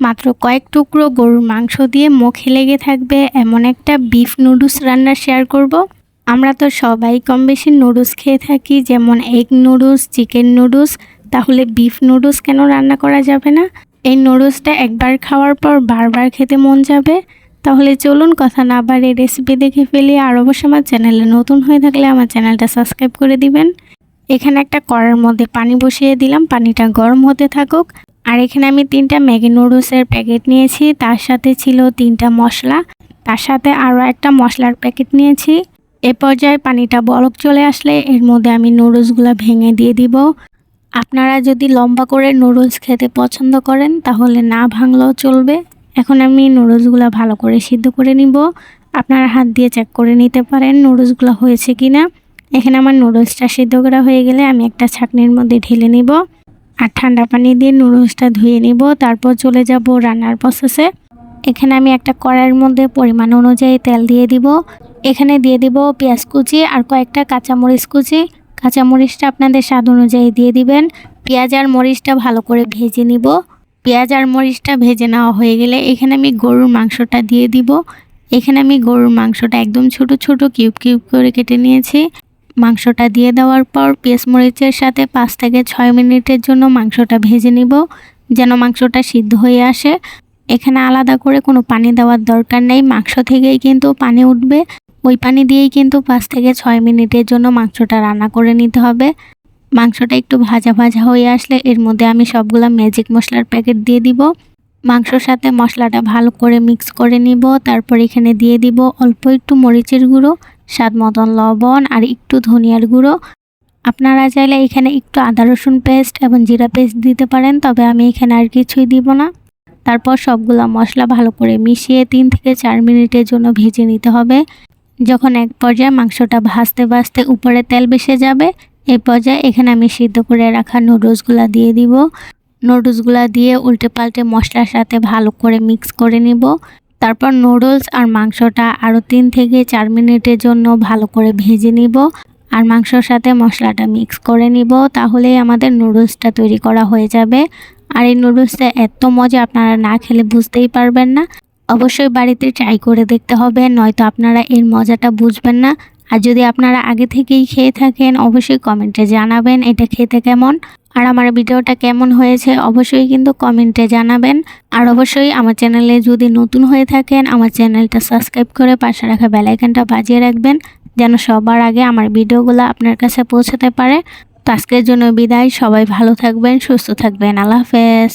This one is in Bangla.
মাত্র কয়েক টুকরো গরুর মাংস দিয়ে মুখে লেগে থাকবে এমন একটা বিফ নুডলস রান্না শেয়ার করব। আমরা তো সবাই কম বেশি নুডলস খেয়ে থাকি, যেমন এগ নুডলস চিকেন নুডলস তাহলে বিফ নুডলস কেন রান্না করা যাবে না? এই নুডলসটা একবার খাওয়ার পর বারবার খেতে মন যাবে। তাহলে চলুন কথা না বাড়ে রেসিপি দেখে ফেলি, আর অবশ্যই আমার চ্যানেলে নতুন হয়ে থাকলে আমার চ্যানেলটা সাবস্ক্রাইব করে দিবেন। এখানে একটা কড়ার মধ্যে পানি বসিয়ে দিলাম, পানিটা গরম হতে থাকুক। আর এখানে আমি তিনটা ম্যাগি নুডলসের প্যাকেট নিয়েছি, তার সাথে ছিল তিনটা মশলা, তার সাথে আরও একটা মশলার প্যাকেট নিয়েছি। এ পর্যায়ে পানিটা বলক চলে আসলে এর মধ্যে আমি নুডলসগুলো ভেঙে দিয়ে দিব। আপনারা যদি লম্বা করে নুডলস খেতে পছন্দ করেন, তাহলে না ভাঙলেও চলবে। এখন আমি নুডলসগুলো ভালো করে সিদ্ধ করে নিব। আপনারা হাত দিয়ে চেক করে নিতে পারেন নুডলসগুলো হয়েছে কি না এখানে আমার নুডলসটা সিদ্ধ করা হয়ে গেলে আমি একটা ছাকনির মধ্যে ঢেলে নিব। আর ঠান্ডা পানি দিয়ে নুডলসটা ধুয়ে নিব, তারপর চলে যাব রান্নার প্রসেসে এখানে আমি একটা কড়াইয়ের মধ্যে পরিমাণ অনুযায়ী তেল দিয়ে দিব। এখানে দিয়ে দিব পেঁয়াজ কুচি আর কয়েকটা কাঁচামরিচ কুচি। কাঁচামরিচটা আপনাদের স্বাদ অনুযায়ী দিয়ে দিবেন। পেঁয়াজ আর মরিচটা ভালো করে ভেজে নিব। পেঁয়াজ আর মরিচটা ভেজে নেওয়া হয়ে গেলে এখানে আমি গরুর মাংসটা দিয়ে দিব। এখানে আমি গরুর মাংসটা একদম ছোট ছোট কিউব কিউব করে কেটে নিয়েছি। মাংসটা দিয়ে দেওয়ার পর পেঁয়াজ মরিচের সাথে পাঁচ থেকে ছয় মিনিটের জন্য মাংসটা ভেজে নিব, যেন মাংসটা সিদ্ধ হয়ে আসে। এখানে আলাদা করে কোনো পানি দেওয়ার দরকার নেই, মাংস থেকেই কিন্তু পানি উঠবে। ওই পানি দিয়েই কিন্তু পাঁচ থেকে ছয় মিনিটের জন্য মাংসটা রান্না করে নিতে হবে। মাংসটা একটু ভাজা ভাজা হয়ে আসলে এর মধ্যে আমি সবগুলো ম্যাজিক মশলার প্যাকেট দিয়ে দিব। মাংসর সাথে মশলাটা ভালো করে মিক্স করে নিব, তারপর এখানে দিয়ে দিব অল্প একটু মরিচের গুঁড়ো। স্বাদ মতন লবণ আর একটু ধনিয়ার গুঁড়ো। আপনারা চাইলে এখানে একটু আদা রসুন পেস্ট এবং জিরা পেস্ট দিতে পারেন, তবে আমি এখানে আর কিছুই দিব না। তারপর সবগুলা মশলা ভালো করে মিশিয়ে তিন থেকে চার মিনিটের জন্য ভেজে নিতে হবে। যখন এক পর্যায়ে মাংসটা ভাজতে ভাজতে উপরে তেল বেসে যাবে এই পর্যায়ে এখানে আমি সিদ্ধ করে রাখা নুডলসগুলো দিয়ে দিব। নুডলসগুলো দিয়ে উল্টে পাল্টে মশলার সাথে ভালো করে মিক্স করে নিব। তারপর নুডলস আর মাংসটা আরও তিন থেকে চার মিনিটের জন্য ভালো করে ভেজে নিব আর মাংসর সাথে মশলাটা মিক্স করে নিব তাহলেই আমাদের নুডলসটা তৈরি করা হয়ে যাবে। আর এই নুডলসটা এত মজা আপনারা না খেলে বুঝতেই পারবেন না। অবশ্যই বাড়িতে ট্রাই করে দেখতে হবে, নয়তো আপনারা এর মজাটা বুঝবেন না। আর যদি আপনারা আগে থেকেই খেয়ে থাকেন, অবশ্যই কমেন্টে জানাবেন এটা খেতে কেমন। আর আমার ভিডিওটা কেমন হয়েছে অবশ্যই কিন্তু কমেন্টে জানাবেন। আর অবশ্যই আমার চ্যানেলে যদি নতুন হয়ে থাকেন, আমার চ্যানেলটা সাবস্ক্রাইব করে পাশে রাখা বেলাইকানটা বাজিয়ে রাখবেন, যেন সবার আগে আমার ভিডিওগুলো আপনার কাছে পৌঁছাতে পারে। তো আজকের জন্য বিদায়, সবাই ভালো থাকবেন, সুস্থ থাকবেন, আল্লাহ হাফেজ।